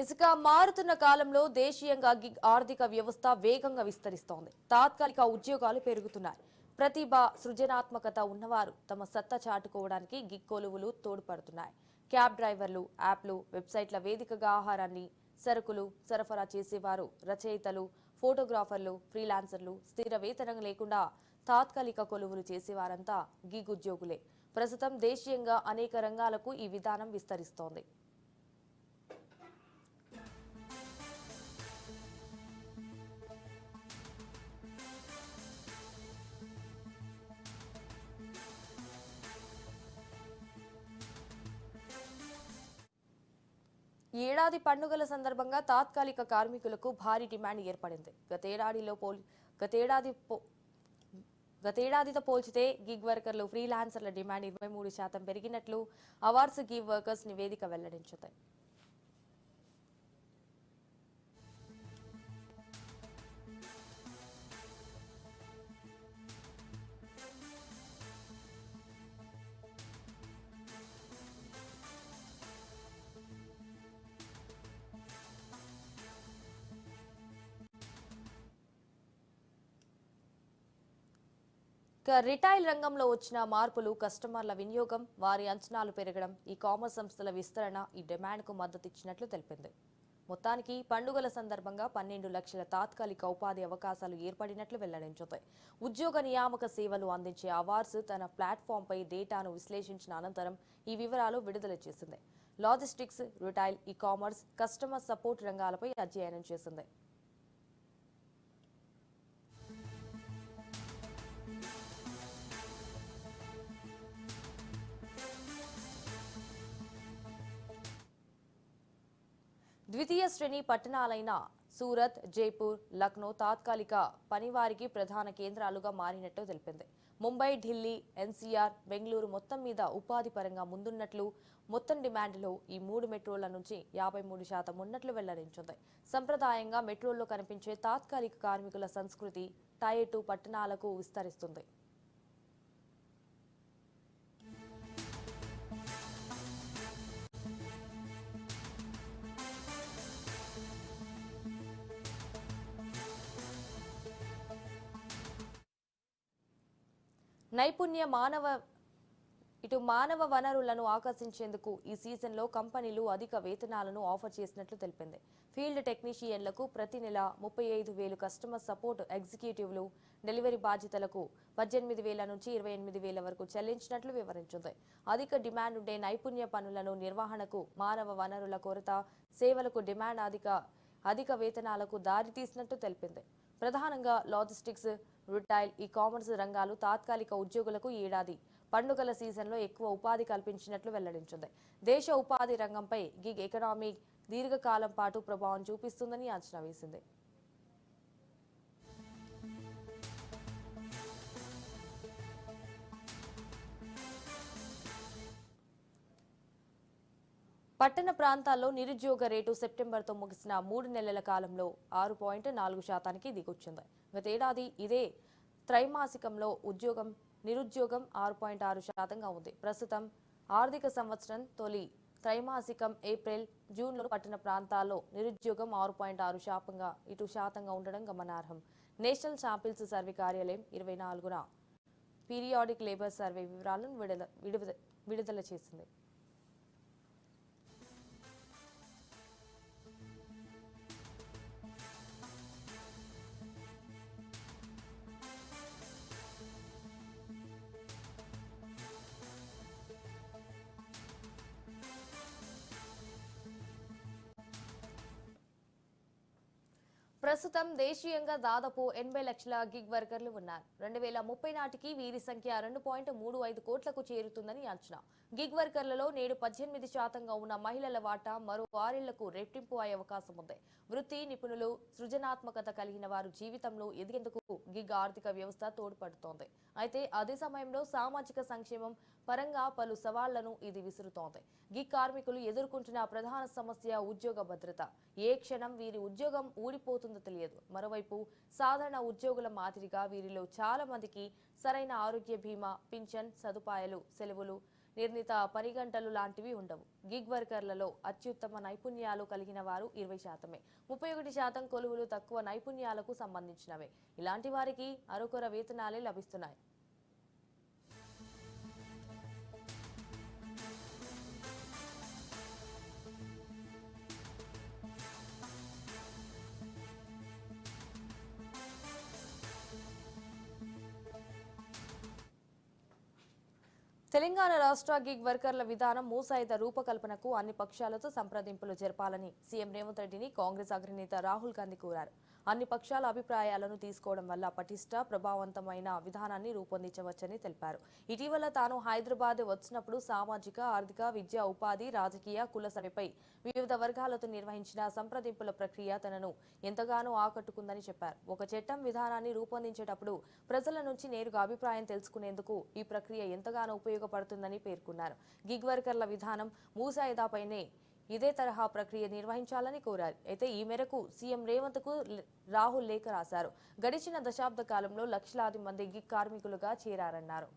ఇసుక మారుతున్న కాలంలో దేశీయంగా గిగ్ ఆర్థిక వ్యవస్థ వేగంగా విస్తరిస్తోంది. తాత్కాలిక ఉద్యోగాలు పెరుగుతున్నాయి. ప్రతిభ సృజనాత్మకత ఉన్నవారు తమ సత్తా చాటుకోవడానికి గిగ్ కొలువులు తోడ్పడుతున్నాయి. క్యాబ్ డ్రైవర్లు యాప్లు వెబ్సైట్ల వేదికగా ఆహారాన్ని సరుకులు సరఫరా చేసేవారు రచయితలు ఫోటోగ్రాఫర్లు ఫ్రీలాన్సర్లు స్థిర వేతనం లేకుండా తాత్కాలిక కొలువులు చేసేవారంతా గిగ్ ఉద్యోగులే. ప్రస్తుతం దేశీయంగా అనేక రంగాలకు ఈ విధానం విస్తరిస్తోంది. ఉగాది పండుగల సందర్భంగా తాత్కాలిక కార్మికులకు భారీ డిమాండ్ ఏర్పడింది. గతేడాదిలో పోల్ గతేడాది పో- గతేడాదితో పోల్చితే గిగ్ వర్కర్లు ఫ్రీలాన్సర్ల డిమాండ్ ఇరవై మూడు శాతం పెరిగినట్లు అవార్డ్స్ గిగ్ వర్కర్స్ నివేదిక వెల్లడించుతాయి. ఇక రిటైల్ రంగంలో వచ్చిన మార్పులు కస్టమర్ల వినియోగం వారి అంచనాలు పెరగడం ఈ కామర్స్ సంస్థల విస్తరణ ఈ డిమాండ్కు మద్దతు ఇచ్చినట్లు తెలిపింది. మొత్తానికి పండుగల సందర్భంగా పన్నెండు లక్షల తాత్కాలిక ఉపాధి అవకాశాలు ఏర్పడినట్లు వెల్లడించుతాయి. ఉద్యోగ నియామక సేవలు అందించే అవార్స్ తన ప్లాట్ఫామ్పై డేటాను విశ్లేషించిన అనంతరం ఈ వివరాలు విడుదల చేసింది. Logistics retail e commerce customer support రంగాలపై అధ్యయనం చేసింది. ద్వితీయ శ్రేణి పట్టణాలైన సూరత్ జైపూర్ లక్నో తాత్కాలిక పనివారికి ప్రధాన కేంద్రాలుగా మారినట్లు తెలిపింది. ముంబై ఢిల్లీ ఎన్సీఆర్ బెంగళూరు మొత్తం మీద ఉపాధి పరంగా ముందున్నట్లు మొత్తం డిమాండ్లో ఈ మూడు మెట్రోల నుంచి యాభై మూడు శాతం ఉన్నట్లు వెల్లడించింది. సంప్రదాయంగా మెట్రోల్లో కనిపించే తాత్కాలిక కార్మికుల సంస్కృతి టైర్ టూ పట్టణాలకు విస్తరిస్తుంది. నైపుణ్య మానవ ఇటు మానవ వనరులను ఆకర్షించేందుకు ఈ సీజన్లో కంపెనీలు అధిక వేతనాలను ఆఫర్ చేసినట్లు తెలిపింది. ఫీల్డ్ టెక్నీషియన్లకు ప్రతి నెల ముప్పై ఐదు వేలు కస్టమర్ సపోర్ట్ ఎగ్జిక్యూటివ్లు డెలివరీ బాధ్యతలకు పద్దెనిమిది వేల నుంచి ఇరవై ఎనిమిది వేల వరకు చెల్లించినట్లు వివరించింది. అధిక డిమాండ్ ఉండే నైపుణ్య పనులను నిర్వహణకు మానవ వనరుల కొరత సేవలకు డిమాండ్ అధిక అధిక వేతనాలకు దారితీసినట్టు తెలిపింది. ప్రధానంగా లాజిస్టిక్స్ రిటైల్ ఈ కామర్స్ రంగాలు తాత్కాలిక ఉద్యోగులకు ఏడాది. పండుగల సీజన్లో ఎక్కువ ఉపాధి కల్పించినట్లు వెల్లడించింది. దేశ ఉపాధి రంగంపై గిగ్ ఎకనామీ దీర్ఘకాలం పాటు ప్రభావం చూపిస్తుందని అంచనా వేసింది. పట్టణ ప్రాంతాల్లో నిరుద్యోగ రేటు సెప్టెంబర్తో ముగిసిన మూడు నెలల కాలంలో ఆరు పాయింట్ నాలుగు శాతానికి దిగొచ్చింది. గతేడాది ఇదే త్రైమాసికంలో ఉద్యోగం నిరుద్యోగం ఆరు పాయింట్ ఆరు శాతంగా ఉంది. ప్రస్తుతం ఆర్థిక సంవత్సరం తొలి త్రైమాసికం ఏప్రిల్ జూన్లో పట్టణ ప్రాంతాల్లో నిరుద్యోగం ఆరు పాయింట్ ఆరు శాతంగా ఇటు శాతంగా ఉండడం గమనార్హం. నేషనల్ శాంపిల్స్ సర్వే కార్యాలయం ఇరవై నాలుగున పీరియాడిక్ లేబర్ సర్వే వివరాలను విడుదల విడుదల విడుదల చేసింది. ప్రస్తుతం దేశీయంగా దాదాపు ఎనభై లక్షల గిగ్ వర్కర్లు ఉన్నారు. రెండు వేల ముప్పై నాటికి వీరి సంఖ్య రెండు పాయింట్ మూడు ఐదు కోట్లకు చేరుతుందని అంచనా. గిగ్ వర్కర్లలో నేడు పద్దెనిమిది శాతంగా ఉన్న మహిళల వాటా మరో ఆరేళ్ళకు రెట్టింపు అయ్యే అవకాశం ఉంది. వృత్తి నిపుణులు సృజనాత్మకత కలిగిన వారు జీవితంలో ఎదిగేందుకు గిగ్ ఆర్థిక వ్యవస్థ తోడ్పడుతోంది. అయితే అదే సమయంలో సామాజిక సంక్షేమం పరంగా పలు సవాళ్ళను ఇది విసురుతోంది. గిగ్ కార్మికులు ఎదుర్కొంటున్న ప్రధాన సమస్య ఉద్యోగ భద్రత. ఏ క్షణం వీరి ఉద్యోగం ఊడిపోతుందో తెలియదు. మరోవైపు సాధారణ ఉద్యోగుల మాదిరిగా వీరిలో చాలా మందికి సరైన ఆరోగ్య బీమా పింఛన్ సదుపాయాలు సెలవులు నిర్ణీత పని గంటలు లాంటివి ఉండవు. గిగ్ వర్కర్లలో అత్యుత్తమ నైపుణ్యాలు కలిగిన వారు ఇరవై శాతమే. ముప్పై ఒకటి శాతం కొలువులు తక్కువ నైపుణ్యాలకు సంబంధించినవే. ఇలాంటి వారికి అరకొర వేతనాలే లభిస్తున్నాయి. తెలంగాణ రాష్ట్ర గిగ్ వర్కర్ల విధానం మూసాయిద రూపకల్పనకు అన్ని పక్షాలతో సంప్రదింపులు జరపాలని సీఎం రేవంత్ రెడ్డిని కాంగ్రెస్ అగ్రనేత రాహుల్ గాంధీ కోరారు. అన్ని పక్షాల అభిప్రాయాలను తీసుకోవడం వల్ల పటిష్ట ప్రభావవంతమైన విధానాన్ని రూపొందించవచ్చని తెలిపారు. ఇటీవల తాను హైదరాబాద్ వచ్చినప్పుడు సామాజిక ఆర్థిక విద్య ఉపాధి రాజకీయ కుల సభపై వివిధ వర్గాలతో నిర్వహించిన సంప్రదింపుల ప్రక్రియ తనను ఎంతగానో ఆకట్టుకుందని చెప్పారు. ఒక చట్టం విధానాన్ని రూపొందించేటప్పుడు ప్రజల నుంచి నేరుగా అభిప్రాయం తెలుసుకునేందుకు ఈ ప్రక్రియ ఎంతగానో ఉపయోగపడుతుందని పేర్కొన్నారు. గిగ్ వర్కర్ల విధానం మూసాయిదాపైనే ఇదే తరహా ప్రక్రియ నిర్వహించాలని కోరారు. అయితే ఈ మేరకు సీఎం రేవంత్కు రాహుల్ లేఖ రాశారు. గడిచిన దశాబ్ద కాలంలో లక్షలాది మంది గిగ్ కార్మికులుగా చేరారన్నారు.